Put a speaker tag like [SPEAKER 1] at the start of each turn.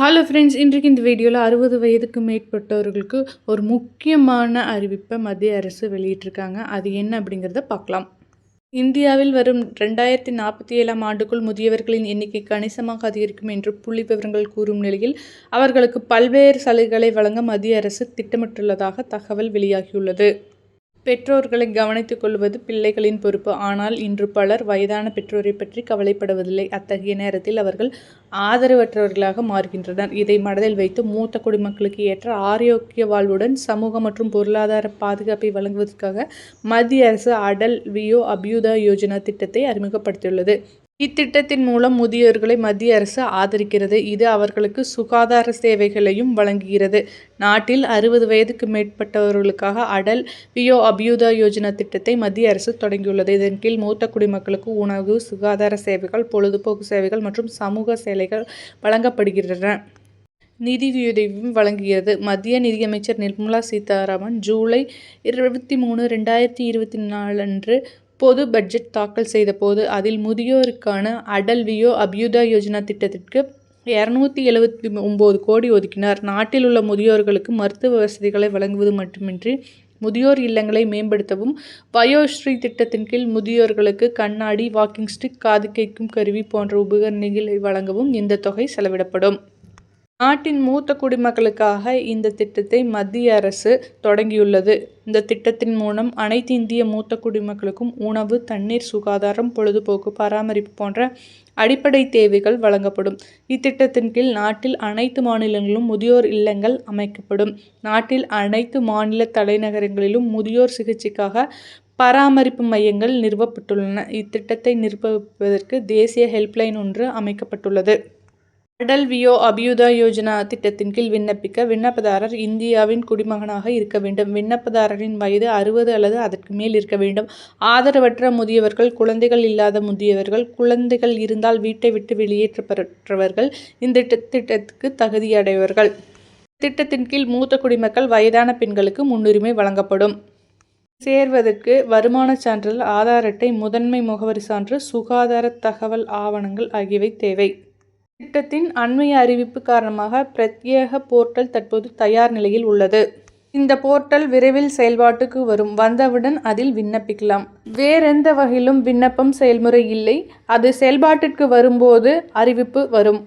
[SPEAKER 1] Hello friends இன்றைக்கு இந்த வீடியோவில் அறுபது வயதுக்கு மேற்பட்டவர்களுக்கு ஒரு முக்கியமான அறிவிப்பை மத்திய அரசு வெளியிட்டிருக்காங்க. அது என்ன அப்படிங்கிறத பார்க்கலாம். இந்தியாவில் வரும் ரெண்டாயிரத்தி நாற்பத்தி ஏழாம் ஆண்டுக்குள் முதியவர்களின் எண்ணிக்கை கணிசமாக அதிகரிக்கும் என்று புள்ளி விவரங்கள் கூறும் நிலையில் அவர்களுக்கு பல்வேறு சலுகைகளை வழங்க மத்திய அரசு திட்டமிட்டுள்ளதாக தகவல் வெளியாகியுள்ளது. பெற்றோர்களை கவனித்துக் கொள்வது பிள்ளைகளின் பொறுப்பு. ஆனால் இன்று பலர் வயதான பெற்றோரை பற்றி கவலைப்படுவதில்லை. அத்தகைய நேரத்தில் அவர்கள் ஆதரவற்றவர்களாக மாறுகின்றனர். இதை மனதில் வைத்து மூத்த குடிமக்களுக்கு ஏற்ற ஆரோக்கிய வாழ்வுடன் சமூக மற்றும் பொருளாதார பாதுகாப்பை வழங்குவதற்காக மத்திய அரசு அடல் வியோ அபியுதா யோஜனா திட்டத்தை அறிமுகப்படுத்தியுள்ளது. இத்திட்டத்தின் மூலம் முதியோர்களை மத்திய அரசு ஆதரிக்கிறது. இது அவர்களுக்கு சுகாதார சேவைகளையும் வழங்குகிறது. நாட்டில் அறுபது வயதுக்கு மேற்பட்டவர்களுக்காக அடல் பியோ அபியுதா யோஜனா திட்டத்தை மத்திய அரசு தொடங்கியுள்ளது. இதன் கீழ் மூத்த குடிமக்களுக்கு உணவு சுகாதார சேவைகள் பொழுதுபோக்கு சேவைகள் மற்றும் சமூக சேவைகள் வழங்கப்படுகின்றன. நிதியுதவியும் வழங்குகிறது. மத்திய நிதியமைச்சர் நிர்மலா சீதாராமன் ஜூலை இருபத்தி மூணு ரெண்டாயிரத்தி இருபத்தி நாலு அன்று பொது பட்ஜெட் தாக்கல் செய்தபோது அதில் முதியோருக்கான அடல் வியோ அபியுதா யோஜனா திட்டத்திற்கு இரநூத்தி எழுபத்தி ஒம்பது கோடி ஒதுக்கினார். நாட்டில் உள்ள முதியோர்களுக்கு மருத்துவ வசதிகளை வழங்குவது மட்டுமின்றி முதியோர் இல்லங்களை மேம்படுத்தவும் வயோஸ்ரீ திட்டத்தின் கீழ் முதியோர்களுக்கு கண்ணாடி வாக்கிங் ஸ்டிக் காது கேட்கும் கருவி போன்ற உபகரணங்களை வழங்கவும் இந்த தொகை செலவிடப்படும். நாட்டின் மூத்த குடிமக்களுக்காக இந்த திட்டத்தை மத்திய அரசு தொடங்கியுள்ளது. இந்த திட்டத்தின் மூலம் அனைத்து இந்திய மூத்த குடிமக்களுக்கும் உணவு தண்ணீர் சுகாதாரம் பொழுதுபோக்கு பராமரிப்பு போன்ற அடிப்படை தேவைகள் வழங்கப்படும். இத்திட்டத்தின் கீழ் நாட்டில் அனைத்து மாநிலங்களிலும் முதியோர் இல்லங்கள் அமைக்கப்படும். நாட்டில் அனைத்து மாநில தலைநகரங்களிலும் முதியோர் சிகிச்சைக்காக பராமரிப்பு மையங்கள் நிறுவப்பட்டுள்ளன. இத்திட்டத்தை நிர்வகிப்பதற்கு தேசிய ஹெல்ப்லைன் ஒன்று அமைக்கப்பட்டுள்ளது. அடல் வியோ அபியுதா யோஜனா திட்டத்தின் கீழ் விண்ணப்பிக்க விண்ணப்பதாரர் இந்தியாவின் குடிமகனாக இருக்க வேண்டும். விண்ணப்பதாரரின் வயது அறுபது அல்லது அதற்கு மேல் இருக்க வேண்டும். ஆதரவற்ற முதியவர்கள் குழந்தைகள் இல்லாத முதியவர்கள் குழந்தைகள் இருந்தால் வீட்டை விட்டு வெளியேற்றப்பெற்றவர்கள் இந்த திட்டத்துக்கு தகுதியடைவர்கள் திட்டத்தின் கீழ் மூத்த குடிமக்கள் வயதான பெண்களுக்கு முன்னுரிமை வழங்கப்படும். சேர்வதற்கு வருமான சான்றிதழ் ஆதார் அட்டை முதன்மை முகவரி சான்று சுகாதார தகவல் ஆவணங்கள் ஆகியவை தேவை. திட்டத்தின் அண்மைய அறிவிப்பு காரணமாக பிரத்யேக போர்ட்டல் தற்போது தயார் நிலையில் உள்ளது. இந்த போர்ட்டல் விரைவில் செயல்பாட்டுக்கு வரும். வந்தவுடன் அதில் விண்ணப்பிக்கலாம். வேறெந்த வகையிலும் விண்ணப்பம் செயல்முறை இல்லை. அது செயல்பாட்டிற்கு வரும்போது அறிவிப்பு வரும்.